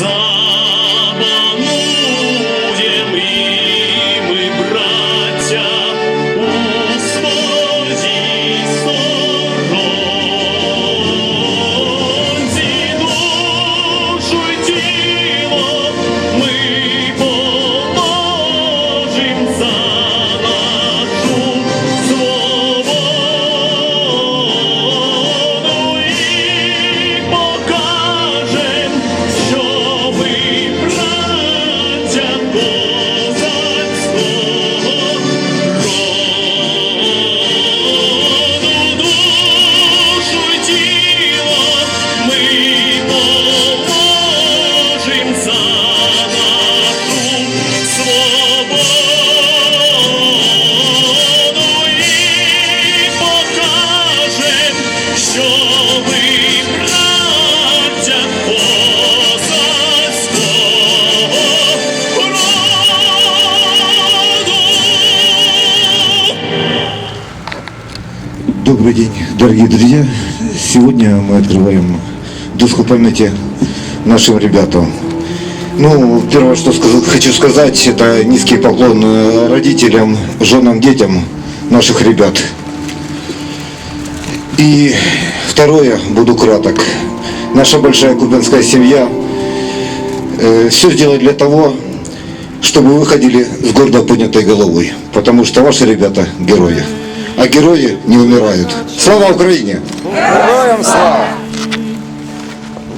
song. Сегодня мы открываем доску памяти нашим ребятам. Ну, первое, что хочу сказать, это низкий поклон э, родителям, женам, детям наших ребят. И второе, буду краток. Наша большая кубинская семья все сделает для того, чтобы вы выходили с гордо поднятой головой. Потому что ваши ребята герои. А герои не умирают. Слава Украине! Героям слава!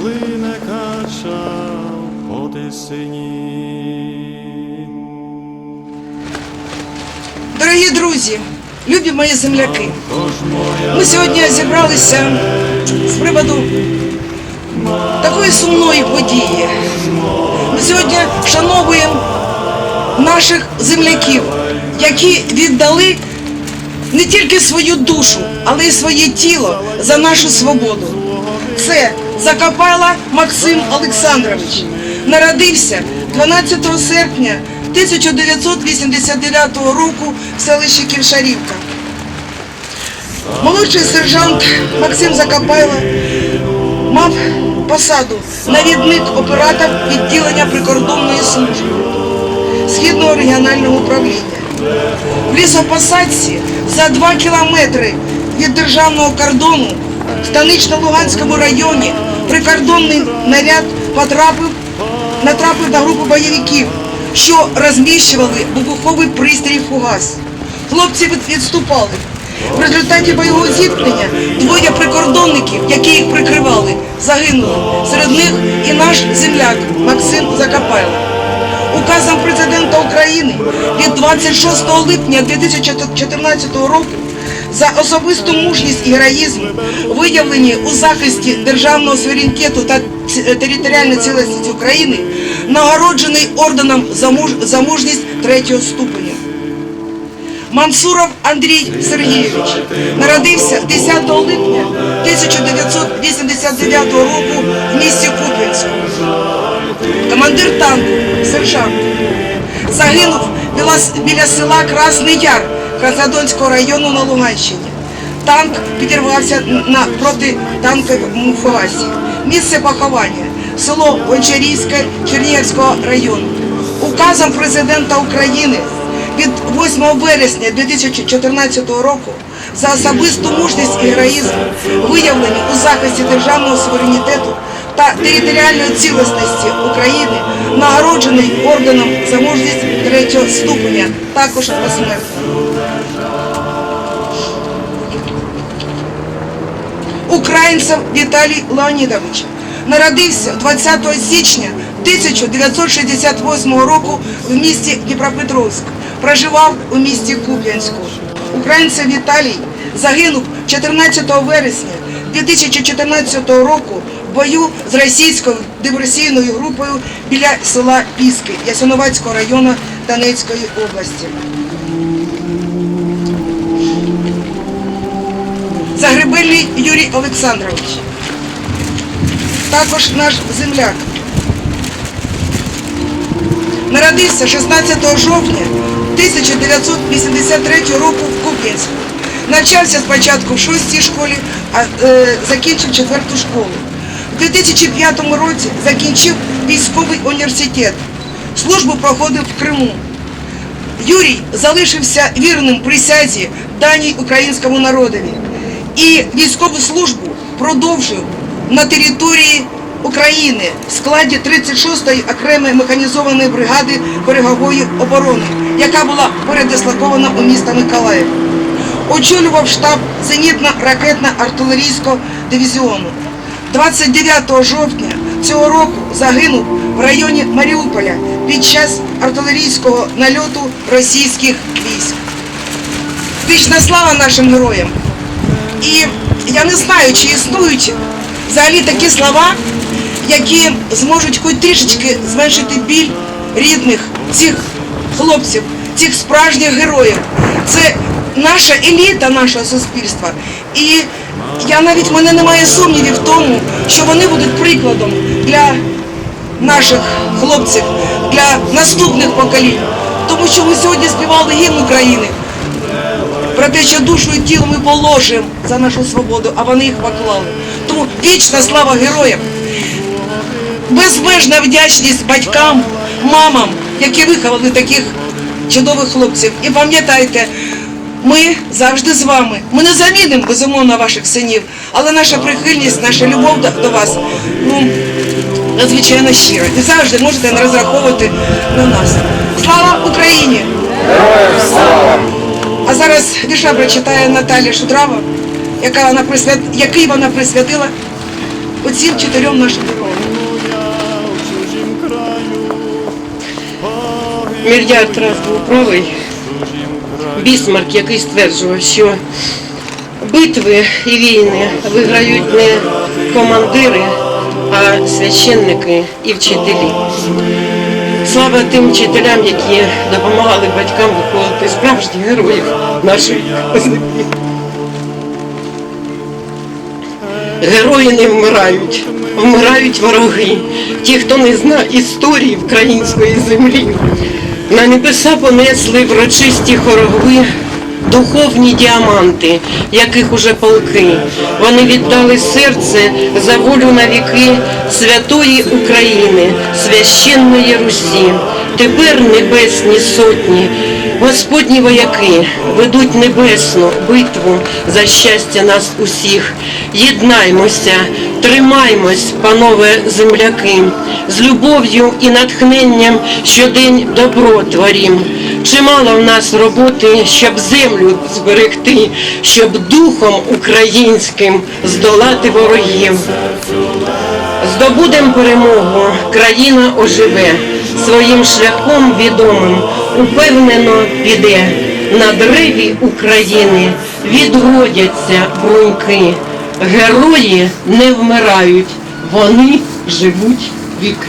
Лине кача по тисині. Дорогі друзі, любі мої земляки, ми сьогодні зібралися з приводу такої сумної події. Ми сьогодні вшановуємо наших земляків, які віддали не тільки свою душу, але й своє тіло за нашу свободу. Це Закопайла Максим Олександрович. Народився 12 серпня 1989 року в селищі Ківшарівка. Молодший сержант Максим Закопайло мав посаду навідник оператор відділення прикордонної служби Східного регіонального управління. В лісопосадці за 2 кілометри від державного кордону в Станично-Луганському районі прикордонний наряд потрапив, натрапив на групу бойовиків, що розміщували вибуховий пристрій фугас. Хлопці відступали. В результаті бойового зіткнення двоє прикордонників, які їх прикривали, загинули. Серед них і наш земляк Максим Закопайло. Указом президента України від 26 липня 2014 року за особисту мужність і героїзм, виявлені у захисті державного суверенітету та територіальної цілісності України, нагороджений орденом за мужність третього ступеня. Мансуров Андрій Сергійович народився 10 липня 1989 року в місті Куп'янську. Командир танку, сержант. Загинув біля, села Красний Яр Краснодонського району на Луганщині. Танк підірвався на протитанковому фугасі. Місце поховання село Гончарівське Чернігівського району. Указом президента України від 8 вересня 2014 року за особисту мужність і героїзм виявлені у захисті державного суверенітету та територіальної цілісності України, нагороджений орденом за мужність третього ступеня, також посмертно. Українцем Віталій Леонідович народився 20 січня 1968 року в місті Дніпропетровськ. Проживав у місті Куп'янську. Українцем Віталій загинув 14 вересня 2014 року бою з російською диверсійною групою біля села Піски Ясиновацького району Донецької області. Загребельний Юрій Олександрович. Також наш земляк. Народився 16 жовтня 1983 року в Куп'янську. Навчався спочатку в 6 школі, а е, закінчив 4 школу. У 2005 році закінчив військовий університет. Службу проходив в Криму. Юрій залишився вірним присязі даній українському народові і військову службу продовжив на території України в складі 36-ї окремої механізованої бригади берегової оборони, яка була передислокована у місто Миколаїв. Очолював штаб зенітно-ракетно-артилерійського дивізіону. 29 жовтня цього року загинув в районі Маріуполя під час артилерійського нальоту російських військ. Вічна слава нашим героям! І я не знаю, чи існують взагалі такі слова, які зможуть хоч трішечки зменшити біль рідних цих хлопців, цих справжніх героїв. Це наша еліта нашого суспільства. І я навіть в мене немає сумнівів в тому, що вони будуть прикладом для наших хлопців, для наступних поколінь. Тому що ми сьогодні співали гімн України про те, що душу і тіло ми положимо за нашу свободу, а вони їх поклали. Тому вічна слава героям, безмежна вдячність батькам, мамам, які виховали таких чудових хлопців. І пам'ятайте, ми завжди з вами. Ми не замінимо безумовно ваших синів, але наша прихильність, наша любов до- вас, ну, надзвичайно щира. І завжди можете розраховувати на нас. Слава Україні! А зараз вірша прочитає Наталія Шудрава, яка вона присвят... який вона присвятила оцім чотирьом нашим героям. Мільярд раз був правий Бісмарк, який стверджував, що битви і війни виграють не командири, а священники і вчителі. Слава тим вчителям, які допомагали батькам виховувати справжніх героїв наших козаків. Герої не вмирають, вмирають вороги, ті, хто не знає історії української землі. На небеса понесли врочисті хорогви, духовні діаманти, яких уже полки. Вони віддали серце за волю на віки святої України, священної Русі. Тепер небесні сотні, Господні вояки ведуть небесну битву за щастя нас усіх. Єднаймося, тримаймось, панове земляки, з любов'ю і натхненням щодень добро творім. Чимало в нас роботи, щоб землю зберегти, щоб духом українським здолати ворогів. Здобудем перемогу, країна оживе, своїм шляхом відомим упевнено піде. На древі України відродяться бруньки. Герої не вмирають, вони живуть віки.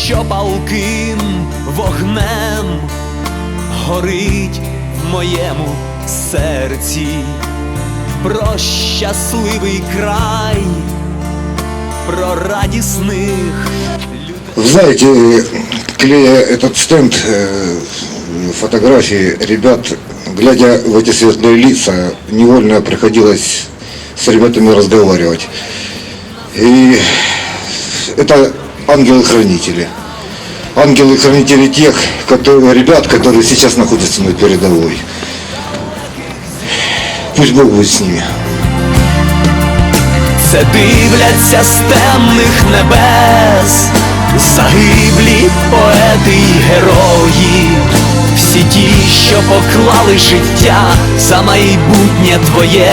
що палким вогнем горить в моєму серці, про щасливий край, про радісних людей. Вы знаете, клея этот стенд, э, фотографии ребят, глядя в эти светлые лица, невольно приходилось с ребятами разговаривать. И это ангелы-хранители. Ангелы-хранители тех которые, ребят, которые сейчас находятся на передовой. Пусть Бог будет с ними. Це дивляться з темних небес, загиблі поети й герої, всі ті, що поклали життя за майбутнє твоє.